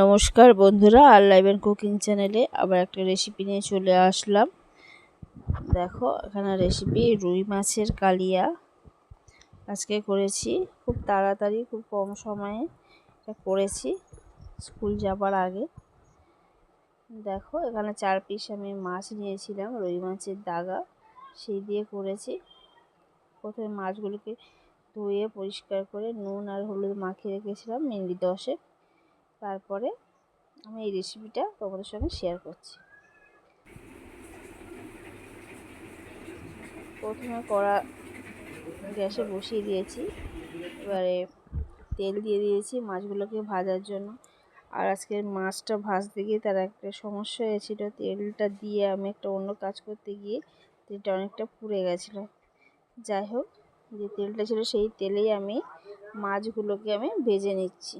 নমস্কার বন্ধুরা, আর live and cooking চ্যানেলে আবার একটা রেসিপি নিয়ে চলে আসলাম। দেখো, এখানে রেসিপি রুই মাছের কালিয়া। আজকে করেছি খুব তাড়াতাড়ি, খুব কম সময়ে এটা করেছি, স্কুল যাবার আগে। দেখো, এখানে চার পিস আমি মাছ নিয়েছিলাম, রুই মাছের দাগা, সেই দিয়ে করেছি। প্রথমে মাছগুলোকে ধুয়ে পরিষ্কার করে নুন আর হলুদ মাখিয়ে রেখেছিলাম মিনিট দশেক তারপরে আমি এই রেসিপিটা তোমাদের সঙ্গে শেয়ার করছি। প্রথমে কড়া গ্যাসে বসিয়ে দিয়েছি। এবারে তেল দিয়ে দিয়েছি মাছগুলোকে ভাজার জন্য। আর আজকে মাছটা ভাজতে গিয়ে তার একটা সমস্যা হয়েছিল। তেলটা দিয়ে আমি একটা অন্য কাজ করতে গিয়ে তেলটা অনেকটা পুড়ে গেছিল। যাই হোক, যে তেলটা ছিল সেই তেলেই আমি মাছগুলোকে আমি ভেজে নিচ্ছি।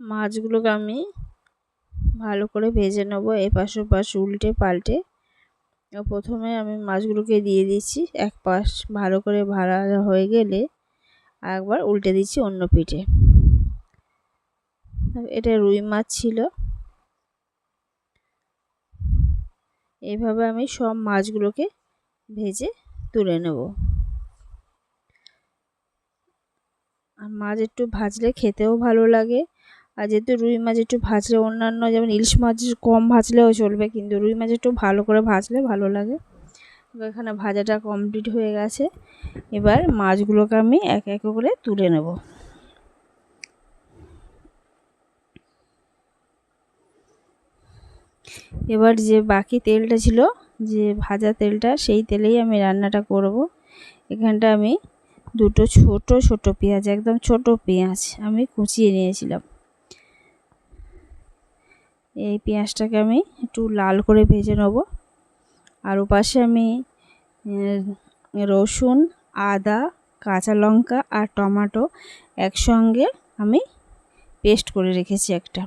মাছগুলোকে আমি ভালো করে ভেজে নেব, এপাশ ওপাশ, উল্টে পাল্টে। প্রথমে আমি মাছগুলোকে দিয়ে দিচ্ছি এক পাশ ভালো করে ভাড়া হয়ে গেলে একবার উল্টে দিচ্ছি অন্য পিঠে। এটা রুই মাছ ছিল। এইভাবে আমি সব মাছগুলোকে ভেজে তুলে নেব। আর মাছ একটু ভাজলে খেতেও ভালো লাগে। আর যেহেতু রুই মাছ একটু ভাজলে অন্যান্য যেমন ইলিশ মাছ কম ভাজলেও চলবে, কিন্তু রুই মাছ একটু ভালো করে ভাজলে ভালো লাগে। এখানে ভাজাটা কমপ্লিট হয়ে গেছে। এবার মাছগুলোকে আমি এক এক করে তুলে নেব। এবার যে বাকি তেলটা ছিল, যে ভাজা তেলটা, সেই তেলেই আমি রান্নাটা করব। এখানটা আমি দুটো ছোট ছোট পেঁয়াজ, একদম ছোট পেঁয়াজ আমি কুচিয়ে নিয়েছিলাম। এই পেঁয়াজটাকে আমি একটু লাল করে ভেজে নেব। আর ওপাশে আমি রসুন, আদা, কাঁচা লঙ্কা আর টমাটো একসঙ্গে আমি পেস্ট করে রেখেছি একটা।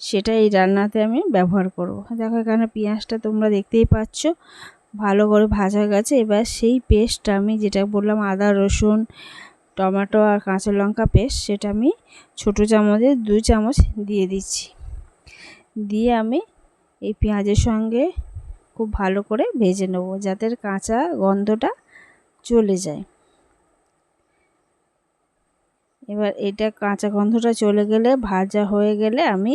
সেটা এই রান্নাতে আমি ব্যবহার করব। দেখো এখানে পেঁয়াজটা তোমরা দেখতেই পাচ্ছ, ভালো করে ভাজা গেছে। এবার সেই পেস্টটা আমি যেটা বললাম, আদা, রসুন, টমেটো আর কাঁচা লঙ্কা পেস্ট, সেটা আমি ছোটো চামচে দু চামচ দিয়ে দিচ্ছি। দিয়ে আমি এই পেঁয়াজের সঙ্গে খুব ভালো করে ভেজে নেব যাতে কাঁচা গন্ধটা চলে যায়। এবার এটা কাঁচা গন্ধটা চলে গেলে, ভাজা হয়ে গেলে আমি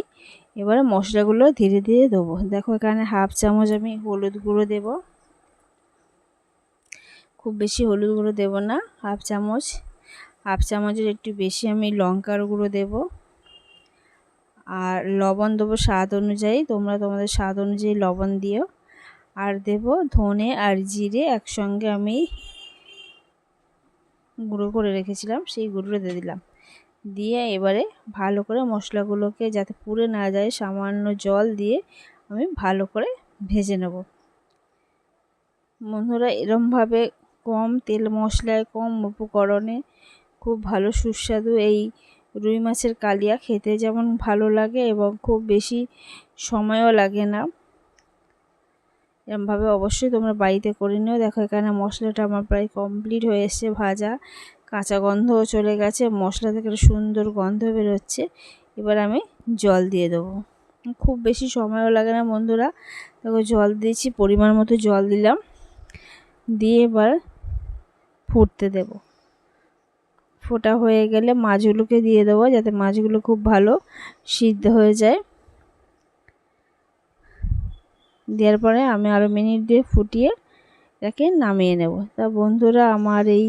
এবারে মশলাগুলো ধীরে ধীরে দেবো। দেখো এখানে হাফ চামচ আমি হলুদ গুঁড়ো দেব। খুব বেশি হলুদ গুঁড়ো দেব না, হাফ চামচ। হাফ চামচের একটু বেশি আমি লঙ্কার গুঁড়ো দেবো। আর লবণ দেবো স্বাদ অনুযায়ী। তোমরা তোমাদের স্বাদ অনুযায়ী লবণ দিও। আর দেব ধনে আর জিরে একসঙ্গে আমি গুঁড়ো করে রেখেছিলাম, সেই গুঁড়ো দিয়ে দিলাম। দিয়ে এবারে ভালো করে মশলাগুলোকে যাতে পুড়ে না যায়, সামান্য জল দিয়ে আমি ভালো করে ভেজে নেব। বন্ধুরা, এরমভাবে কম তেল মশলায়, কম উপকরণে খুব ভালো সুস্বাদু এই রুই মাছের কালিয়া খেতে যেমন ভালো লাগে এবং খুব বেশি সময়ও লাগে না। এরমভাবে অবশ্যই তোমরা বাড়িতে করে নিও। দেখো, এখানে মশলাটা আমার প্রায় কমপ্লিট হয়ে এসছে ভাজা। কাঁচা গন্ধও চলে গেছে, মশলা থেকে সুন্দর গন্ধ বেরোচ্ছে। এবার আমি জল দিয়ে দেবো। খুব বেশি সময়ও লাগে না বন্ধুরা। দেখো, জল দিয়েছি, পরিমাণ মতো জল দিলাম। দিয়ে এবার ফুটতে দেবো। ফোটা হয়ে গেলে মাছগুলোকে দিয়ে দেবো যাতে মাছগুলো খুব ভালো সিদ্ধ হয়ে যায়। দেওয়ার পরে আমি আরও মিনিট দিয়ে ফুটিয়ে এটাকে নামিয়ে নেব। তা বন্ধুরা, আমার এই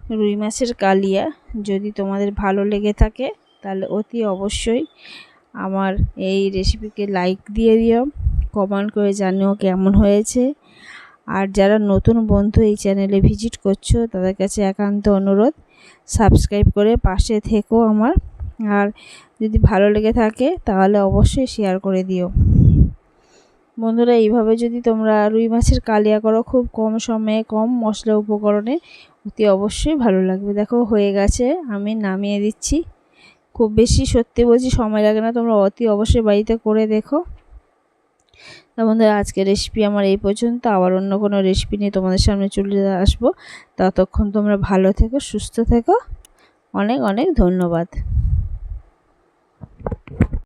রুই মাছের কালিয়া যদি তোমাদের ভালো লেগে থাকে, তাহলে অতি অবশ্যই আমার এই রেসিপিকে লাইক দিয়ে দিও। কমেন্ট করে জানিও কেমন হয়েছে। আর যারা নতুন বন্ধু এই চ্যানেলে ভিজিট করছ, তাদের কাছে একান্ত অনুরোধ সাবস্ক্রাইব করে পাশে থেকো আমার। আর যদি ভালো লেগে থাকে, তাহলে অবশ্যই শেয়ার করে দিও। বন্ধুরা, এইভাবে যদি তোমরা রুই মাছের কালিয়া করো, খুব কম সময়ে, কম মশলা উপকরণে, অতি অবশ্যই ভালো লাগবে। দেখো, হয়ে গেছে, আমি নামিয়ে দিচ্ছি। খুব বেশি সত্যি বলছি, সময় লাগে না, তোমরা অতি অবশ্যই বাড়িতে করে দেখো। তা বন্ধুরা আজকে রেসিপি আমার এই পর্যন্ত। আবার অন্য কোনো রেসিপি নিয়ে তোমাদের সামনে চলে আসব। ততক্ষণ তোমরা ভালো থেকো, সুস্থ থেকো। অনেক অনেক ধন্যবাদ।